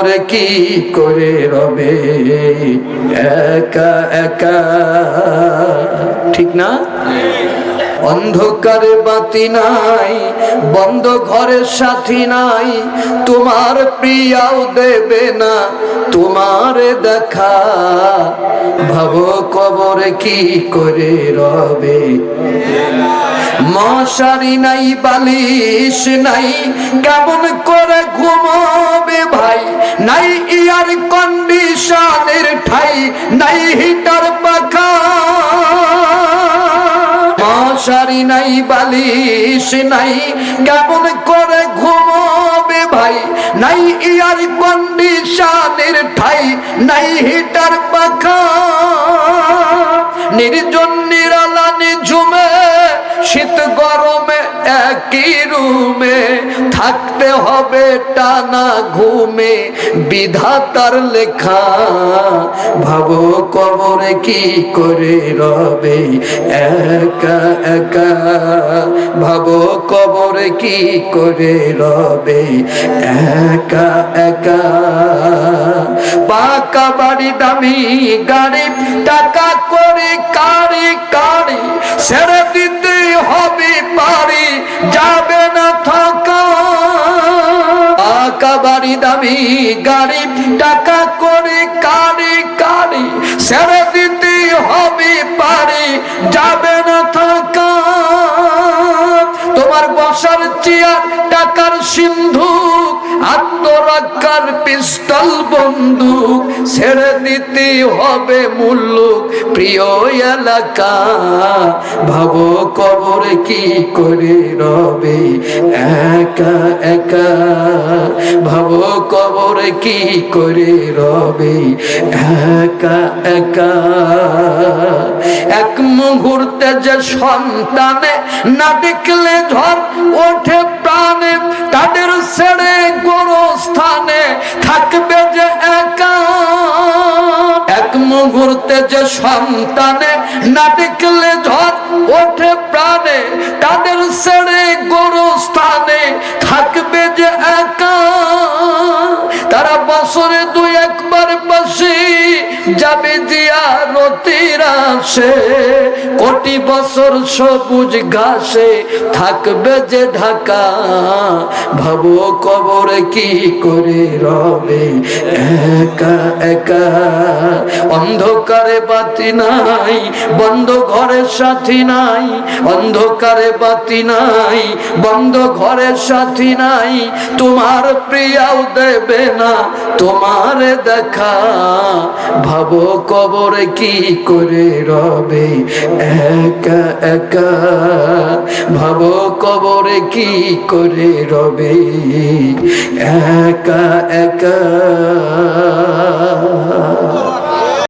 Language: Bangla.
কবরে কি করে রবে? একা একা। ঠিক না? অন্ধকারে বাতি নাই, বন্ধ ঘরের সাথী নাই, তোমার প্রিয়াও দেবে না, তোমার দেখা। ভাবো কবরে কি করে রবে? মশারি নাই, বালিশ নাই, কেমন করে ঘুমাবে ভাই? নাই ইয়ার কন্ডিশনের ঠাই, নাই হিটার পাখা। মশারি নাই, বালিশ নাই, কেমন করে ঘুমাবে ভাই? নাই ইয়ার কন্ডিশনের ঠাই, নাই হিটার পাখা। নির্জন একই রুমে থাকতে হবে টানা ঘুমে। বিধাতার লেখা, ভাবো কবরে কি করে রবে? একা একা। ভাবো কবরে কি করে রবে? একা একা। পাকা বাড়ি, দামি গাড়ি, টাকা করে কারি কারি। ছেড়ে দামি গাড়ি, টাকা করে কারি কারি, ছেড়ে দিতে হবে পারি। যাবে না থাকা। তোমার বসার চেয়ার, টাকার সিন্ধু আত্মরক্ষার পিস্তল, বন্দুক, ছেড়ে দিতে হবে মুল্লুক। প্রিয় এলাকা, ভাবো কবরে কি করে রবে? একা একা। ভাবো কবরে কি করে রবে? একা একা। এক মুহূর্তে যে সন্তানে না দেখলে ঝড় ওঠে প্রাণে, তাদের ছেড়ে গোরস্থানে থাকবে যে একা। এক মুহূর্তে যে সন্তানে না দেখলে ঝড় ওঠে তারা বছরে দুই একবার পাশে যাবে দিয়া রতির আসে কোটি বছর সবুজ ঘাসে থাকবে যে ঢাকা। ভাবো কবরে কি করে রবে, একা একা। অন্ধকারে বাতি নাই, বন্ধ ঘরের সাথী নাই, অন্ধকারে বাতি নাই, বন্ধ ঘরের সাথী নাই। তোমার প্রিয়াও দেবে না, তোমার দেখা। ভাবো কবরে কি করে রবে? একা একা। ভাবো কবরে কি করে রবে? একা একা।